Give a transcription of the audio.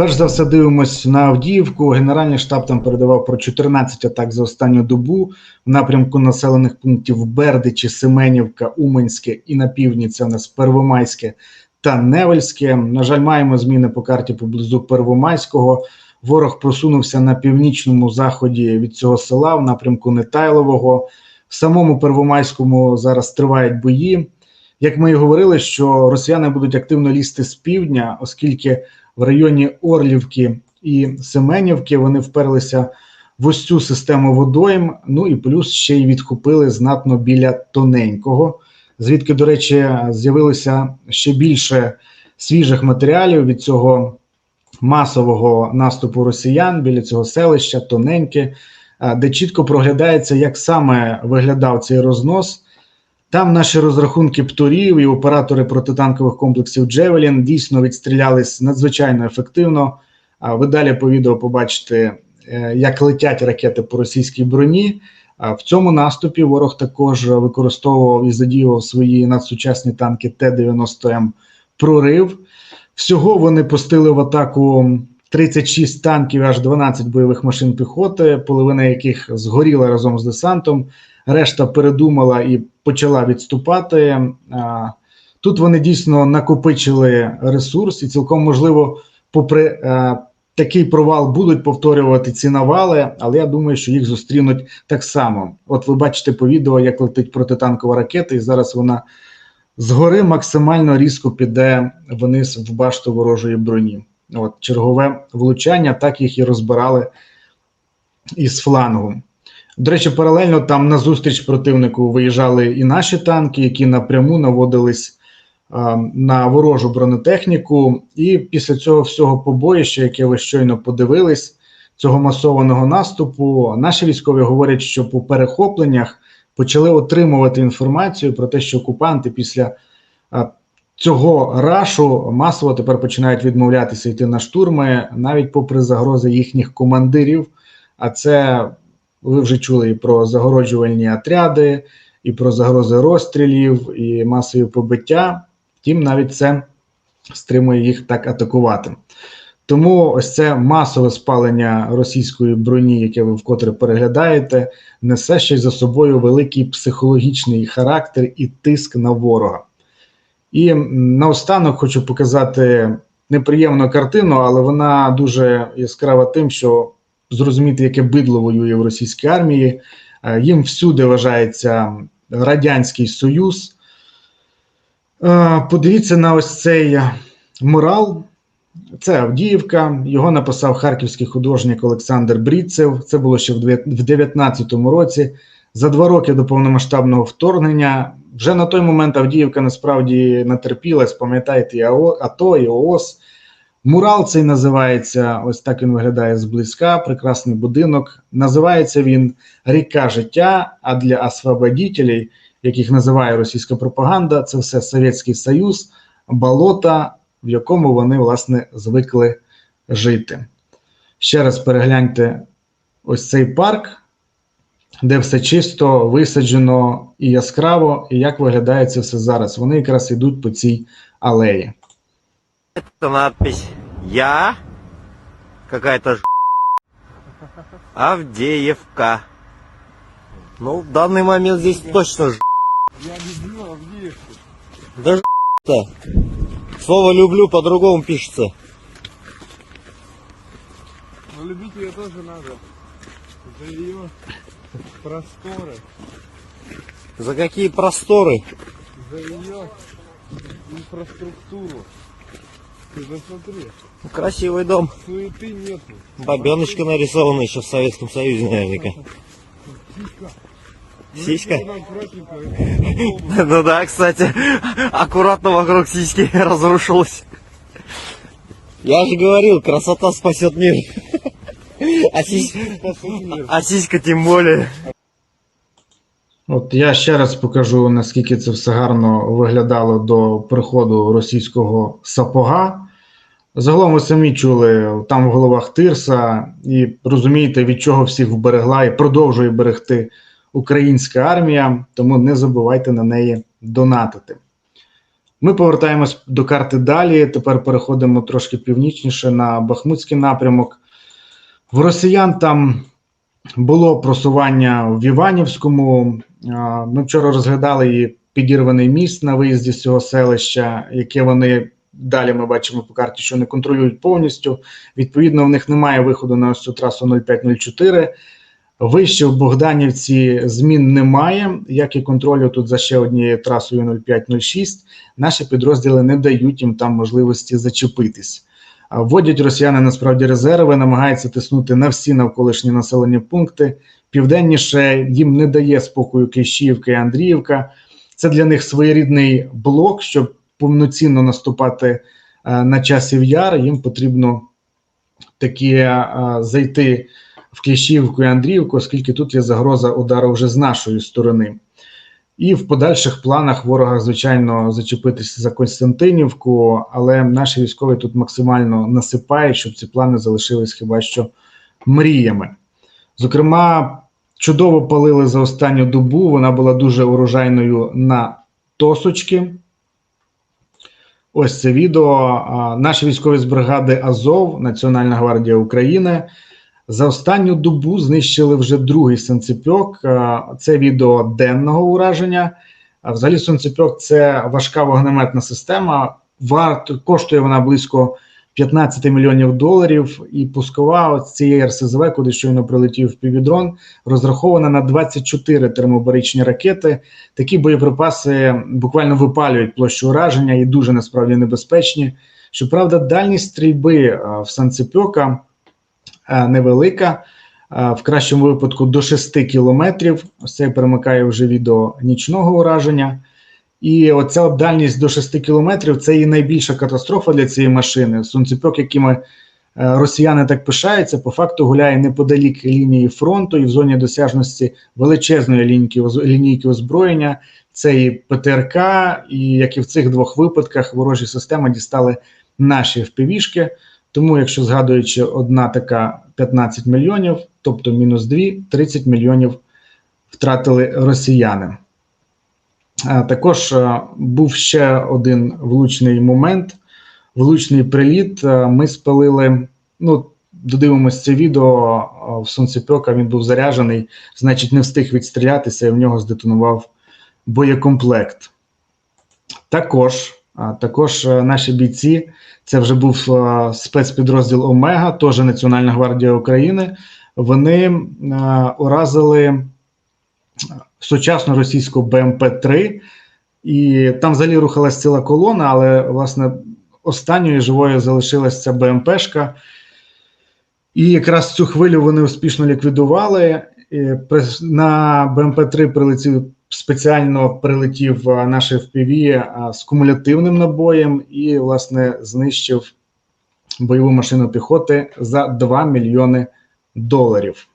Перш за все, дивимось на Авдіївку. Генеральний штаб там передавав про 14 атак за останню добу в напрямку населених пунктів Бердичі, Семенівка, Уманське і на півдні це у нас Первомайське та Невельське. На жаль, маємо зміни по карті поблизу Первомайського. Ворог просунувся на північному заході від цього села в напрямку Нетайлового. В самому Первомайському зараз тривають бої. Як ми і говорили, що росіяни будуть активно лізти з півдня, оскільки в районі Орлівки і Семенівки вони вперлися в ось цю систему водойм. Ну і плюс ще й відхопили знатно біля тоненького, звідки, до речі, з'явилося ще більше свіжих матеріалів від цього масового наступу росіян біля цього селища, тоненьке, де чітко проглядається, як саме виглядав цей рознос. Там наші розрахунки птурів і оператори протитанкових комплексів Джевелін дійсно відстрілялись надзвичайно ефективно. А ви далі по відео побачите, е, як летять ракети по російській броні. А в цьому наступі ворог також використовував і задіював свої надсучасні танки Т-90М прорив. Всього вони пустили в атаку 36 танків, аж 12 бойових машин піхоти, половина яких згоріла разом з десантом. Решта передумала і почала відступати. Тут вони дійсно накопичили ресурс, і цілком можливо, попри такий провал, будуть повторювати ці навали, але я думаю, що їх зустрінуть так само. От ви бачите по відео, як летить протитанкова ракета, і зараз вона згори максимально різко піде вниз в башту ворожої броні. От чергове влучання, так їх і розбирали із флангу. До речі, паралельно там на зустріч противнику виїжджали і наші танки, які напряму наводились а, на ворожу бронетехніку. І після цього всього побоїща, яке ви щойно подивились, цього масованого наступу, наші військові говорять, що по перехопленнях почали отримувати інформацію про те, що окупанти після цього рашу масово тепер починають відмовлятися йти на штурми, навіть попри загрози їхніх командирів. А це ви вже чули і про загороджувальні отряди, і про загрози розстрілів, і масові побиття. Втім, навіть це стримує їх так атакувати. Тому ось це масове спалення російської броні, яке ви вкотре переглядаєте, несе ще й за собою великий психологічний характер і тиск на ворога. І наостанок хочу показати неприємну картину, але вона дуже яскрава тим, що зрозуміти, яке бидло воює в російській армії. Е, Їм всюди вважається Радянський Союз. Е, Подивіться на ось цей мурал. Це Авдіївка. Його написав харківський художник Олександр Бріцев. Це було ще в 2019 році. За два роки до повномасштабного вторгнення. Вже на той момент Авдіївка насправді натерпілась, пам'ятаєте, і АТО, і ООС. Мурал цей називається, ось так він виглядає зблизька, прекрасний будинок. Називається він Ріка життя, а для освободителей, яких називає російська пропаганда, це все Совєтський Союз, болота, в якому вони, власне, звикли жити. Ще раз перегляньте ось цей парк, де все чисто, висаджено і яскраво, і як виглядає це все зараз. Вони якраз йдуть по цій алеї. Это надпись «Я» какая-то ж... Авдеевка. Ну, в данный момент здесь точно ж... Я люблю Авдеевку. Да ж... -то. Слово «люблю» по-другому пишется. Но любить ее тоже надо. За ее просторы, За какие просторы? за ее инфраструктуру. Ты посмотри, Ну, Красивый дом. суеты нету. Бабеночка нарисована еще в Советском Союзе наверняка. Сиська? Ну, красненькая, Ну да, кстати, аккуратно вокруг сиськи разрушилась. Я же говорил, красота спасет мир. А, спасет а сиська тем более. От я ще раз покажу, наскільки це все гарно виглядало до приходу російського сапога. Загалом ви самі чули, там в головах тирса, і розумієте, від чого всіх вберегла і продовжує берегти українська армія, тому не забувайте на неї донатити. Ми повертаємось до карти далі. Тепер переходимо трошки північніше на Бахмутський напрямок. В росіян там було просування в Іванівському. Ми вчора розглядали і підірваний міст на виїзді з цього селища, яке вони далі ми бачимо по карті, що не контролюють повністю. Відповідно, в них немає виходу на ось цю трасу 0504. Вище в Богданівці змін немає, як і контролю тут за ще однією трасою 0506. Наші підрозділи не дають їм там можливості зачепитись. Вводять росіяни насправді резерви, намагаються тиснути на всі навколишні населені пункти. Південніше їм не дає спокою Кліщівка і Андріївка. Це для них своєрідний блок, щоб повноцінно наступати е, на часів яр. Їм потрібно такі е, зайти в Кліщівку і Андріївку, оскільки тут є загроза удару вже з нашої сторони. І в подальших планах ворога, звичайно, зачепитися за Константинівку, але наші військові тут максимально насипають, щоб ці плани залишились хіба що мріями. Зокрема, чудово палили за останню добу. Вона була дуже урожайною на Тосочки. Ось це відео. Наші військові з бригади Азов, Національна гвардія України. За останню добу знищили вже другий санцепьок. Це відео денного ураження. Взагалі сонцепьок це важка вогнеметна система. Варт коштує вона близько 15 мільйонів доларів. І пускова от цієї РСЗВ, куди щойно прилетів півідрон, розрахована на 24 термобаричні ракети. Такі боєприпаси буквально випалюють площу ураження і дуже насправді небезпечні. Щоправда, дальність стрільби в санцепьока е, невелика. е, В кращому випадку до 6 кілометрів. Ось це перемикає вже відео нічного ураження. І оця дальність до 6 кілометрів це і найбільша катастрофа для цієї машини. Сонцепьок, якими е, росіяни так пишаються, по факту гуляє неподалік лінії фронту і в зоні досяжності величезної лінійки, лінійки озброєння. Це і ПТРК, і як і в цих двох випадках, ворожі системи дістали наші впівішки. Тому, якщо згадуючи, одна така 15 мільйонів, тобто мінус 2, 30 мільйонів втратили росіяни. Також був ще один влучний момент, влучний приліт. Ми спалили. Ну, додивимось це відео в сонцепьока. Він був заряджений, значить, не встиг відстрілятися, і в нього здетонував боєкомплект. Також, також е, наші бійці. Це вже був е, спецпідрозділ Омега, теж Національна гвардія України. Вони е, уразили сучасну російську БМП-3, і там взагалі рухалась ціла колона, але власне останньою живою залишилася ця БМПшка. І якраз цю хвилю вони успішно ліквідували. На БМП-3 прилетів спеціально прилетів наш FPV а, з кумулятивним набоєм і, власне, знищив бойову машину піхоти за 2 мільйони доларів.